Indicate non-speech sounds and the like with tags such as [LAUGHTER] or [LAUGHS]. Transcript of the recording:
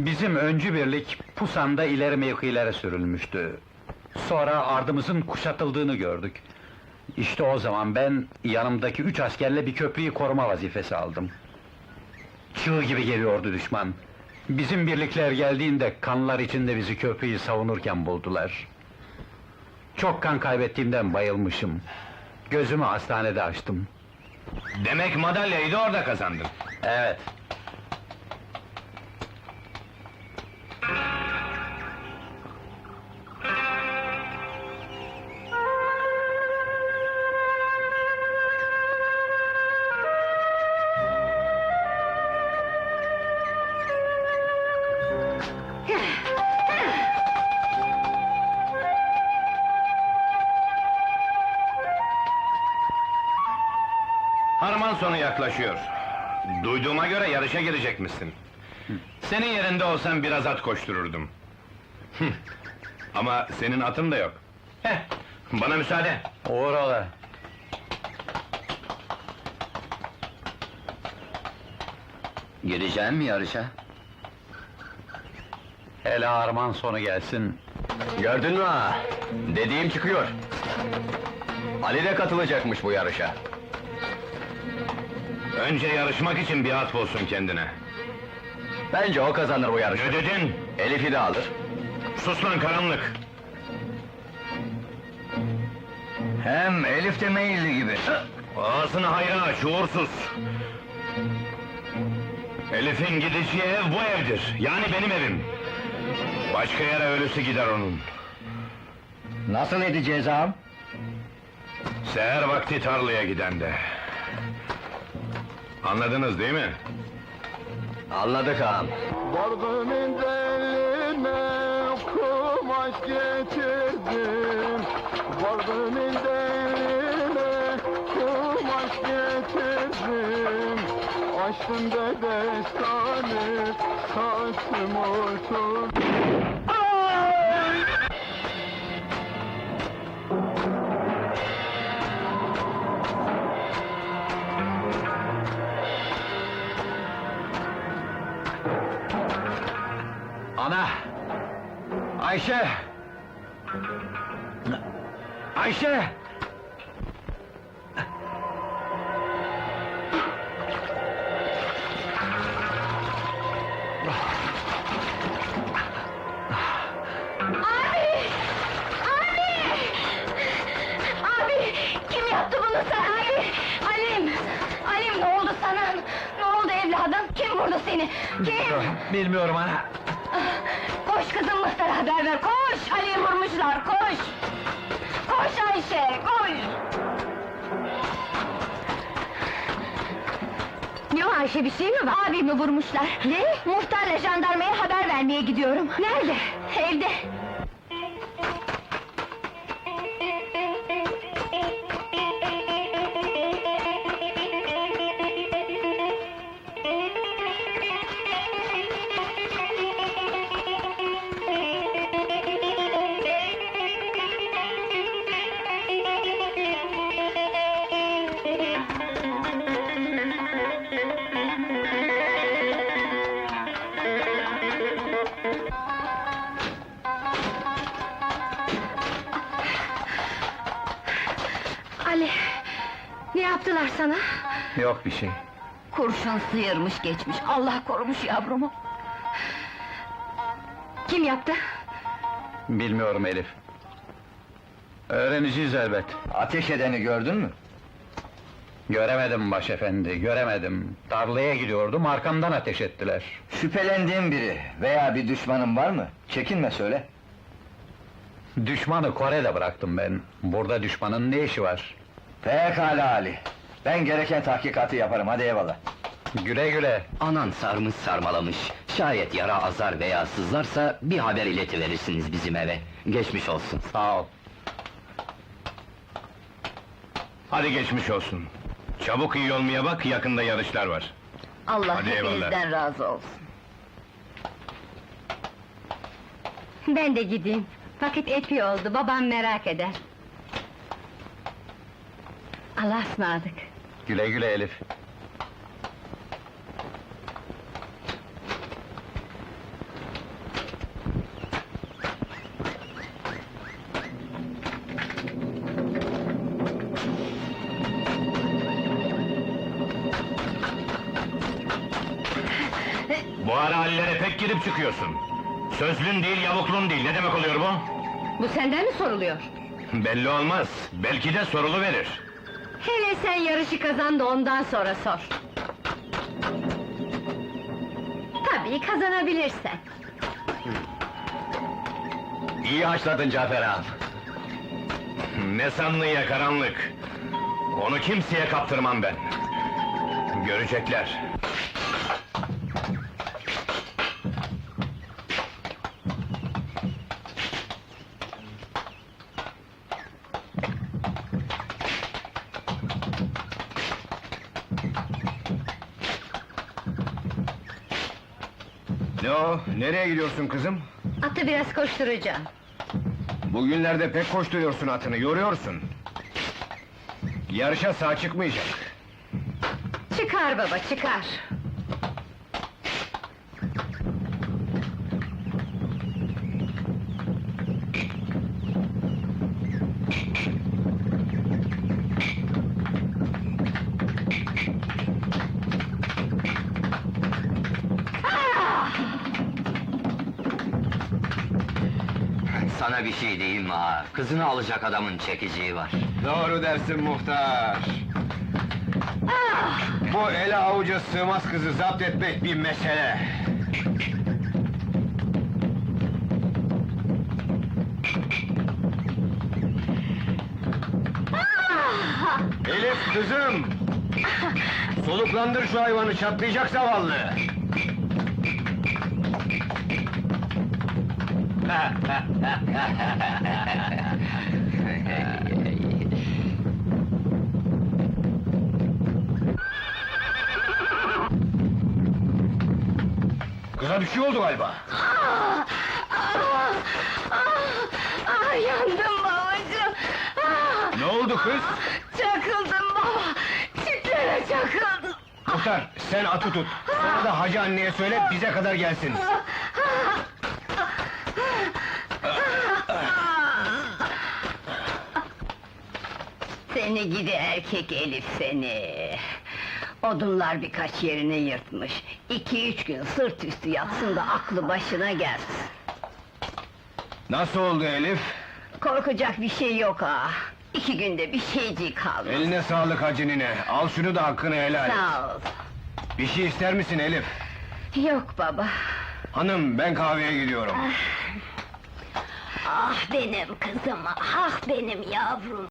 Bizim öncü birlik Pusan'da ileri mevkilere sürülmüştü. Sonra ardımızın kuşatıldığını gördük. İşte o zaman ben yanımdaki üç askerle bir köprüyü koruma vazifesi aldım. Çığ gibi geliyordu düşman. Bizim birlikler geldiğinde kanlar içinde bizi köprüyü savunurken buldular. Çok kan kaybettiğimden bayılmışım. Gözümü hastanede açtım. Demek madalyayı da orada kazandın. Evet. Harman sonu yaklaşıyor. Duyduğuma göre yarışa girecekmişsin. Senin yerinde olsam biraz at koştururdum. Ama senin atın da yok. Heh, bana müsaade. Uğur ola. Gireceğim mi yarışa? Hele arman sonu gelsin. Gördün mü ha? Dediğim çıkıyor. Ali de katılacakmış bu yarışa. Önce yarışmak için bir at bulsun kendine. Bence o kazanır bu yarışı. Ne dedin? Elif'i de alır. Sus lan karanlık! Hem Elif de meyilli gibi. Ağzını hayra aç, uğursuz! Elif'in gideceği ev bu evdir, yani benim evim. Başka yere ölüsü gider onun. Nasıl edeceğiz ağam? Seher vakti tarlaya giden de. Anladınız değil mi? Anladık ağam. Vardım eline kumaş getirdim Vardım eline kumaş getirdim Açtım da destanı saçım olsun Ayşe! Ayşe! Abi! Abi! Abi! Kim yaptı bunu sana abi? Alim! Alim ne oldu sana? Ne oldu evladım? Kim vurdu seni? Kim? Bilmiyorum ana. Haber ver, koş! Ali'yi vurmuşlar, koş! Koş Ayşe, koş! Ne o Ayşe, bir şey mi var? Abimi vurmuşlar. Ne? Muhtarla jandarmaya haber vermeye gidiyorum. Nerede? Evde. Yaptılar sana? Yok bir şey. Kurşun sıyırmış geçmiş, Allah korumuş yavrumu. Kim yaptı? Bilmiyorum Elif. Öğreneceğiz elbet. Ateş edeni gördün mü? Göremedim başefendi, göremedim. Tarlaya gidiyordum, arkamdan ateş ettiler. Şüphelendiğin biri veya bir düşmanın var mı? Çekinme söyle. Düşmanı Kore'de bıraktım ben. Burada düşmanın ne işi var? Pekala Ali. Ben gereken tahkikatı yaparım, hadi eyvallah. Güle güle. Anan sarmış sarmalamış. Şayet yara azar veya sızlarsa bir haber iletiverirsiniz bizim eve. Geçmiş olsun. Sağ ol. Hadi geçmiş olsun. Çabuk iyi olmaya bak, yakında yarışlar var. Allah Hadi eyvallah. hepinizden razı olsun. Ben de gideyim. Vakit epey oldu, babam merak eder. Allah'a ısmarladık. Güle güle Elif. Bu ara hallere pek girip çıkıyorsun. Sözlün değil, yavuklun değil. Ne demek oluyor bu? Bu senden mi soruluyor? Belli olmaz. Belki de sorulu verir. Hele sen yarışı kazan da ondan sonra sor. Tabii kazanabilirsen. İyi haşladın Cafer ağam. Ne sanlıya karanlık. Onu kimseye kaptırmam ben. Görecekler. Ne o? Nereye gidiyorsun kızım? Atı biraz koşturacağım. Bugünlerde pek koşturuyorsun atını, yoruyorsun. Yarışa sağ çıkmayacak. Çıkar baba, çıkar. Bir şey diyeyim mi ağa? Kızını alacak adamın çekiciği var. Doğru dersin muhtar. Bu ele avuca sığmaz kızı zapt etmek bir mesele. Elif kızım! [LAUGHS] Soluklandır şu hayvanı, çatlayacak zavallı! Kıza bir şey oldu galiba. Ah, ah, ah, yandım babacığım. Ah, Ne oldu kız? çakıldım baba. Çitlere çakıldım. Muhtar, sen atı tut. Sonra da hacı anneye söyle, bize kadar gelsin. Seni gidi erkek Elif seni! Odunlar birkaç yerini yırtmış. İki üç gün sırt üstü yatsın da aklı başına gelsin. Nasıl oldu Elif? Korkacak bir şey yok ha. İki günde bir şeycik kaldı. Eline sağlık hacı nine. Al şunu da hakkını helal et. Sağ ol. Bir şey ister misin Elif? Yok baba. Hanım, ben kahveye gidiyorum. Ah benim kızım, ah benim yavrum.